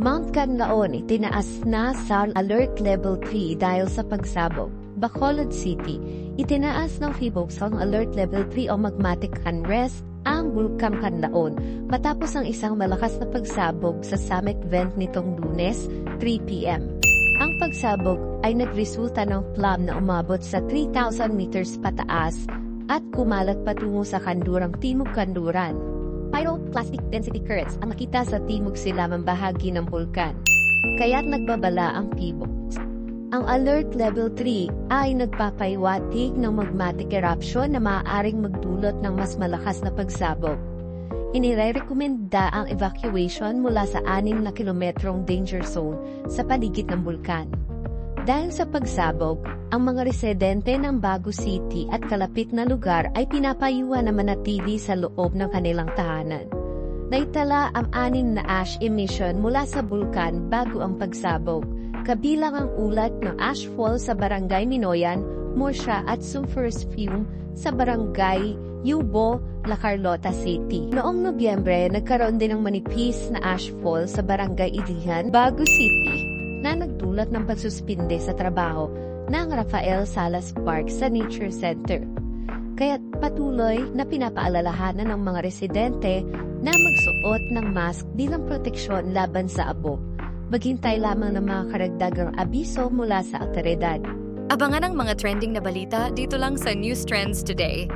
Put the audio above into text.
Mount Canlaon itinaas na sa Alert Level 3 dahil sa pagsabog. Bacolod City, itinaas ng PHIVOLCS ang Alert Level 3 o Magmatic Unrest ang Bulkang Canlaon matapos ang isang malakas na pagsabog sa summit vent nitong lunes, 3pm. Ang pagsabog ay nagresulta ng plum na umabot sa 3,000 meters pataas at kumalat patungo sa kandurang Timog Kanduran. Pyroclastic density currents ang nakita sa timog silamang bahagi ng bulkan, kaya't nagbabala ang PHIVOLCS. Ang Alert Level 3 ay nagpapaiwatig ng magmatic eruption na maaaring magdulot ng mas malakas na pagsabog. Inirekomenda ang evacuation mula sa 6 na kilometrong danger zone sa paligid ng bulkan. Dahil sa pagsabog, ang mga residente ng Bago City at kalapit na lugar ay pinapayuhan na manatili sa loob ng kanilang tahanan. Naitala ang anim na ash emission mula sa bulkan bago ang pagsabog, kabilang ang ulat ng ashfall sa barangay Minoyan, Morsha at sulfurous fume sa barangay Yubo, La Carlota City. Noong Nobyembre, nagkaroon din ng manipis na ashfall sa barangay Ilihan, Bago City, na nagdulot ng pagsuspinde sa trabaho ng Rafael Salas Park sa Nature Center. Kaya't patuloy na pinapaalalahanan ng mga residente na magsuot ng mask bilang proteksyon laban sa abo. Maghintay lamang ng mga karagdagang abiso mula sa otoridad. Abangan ang mga trending na balita dito lang sa News Trends Today.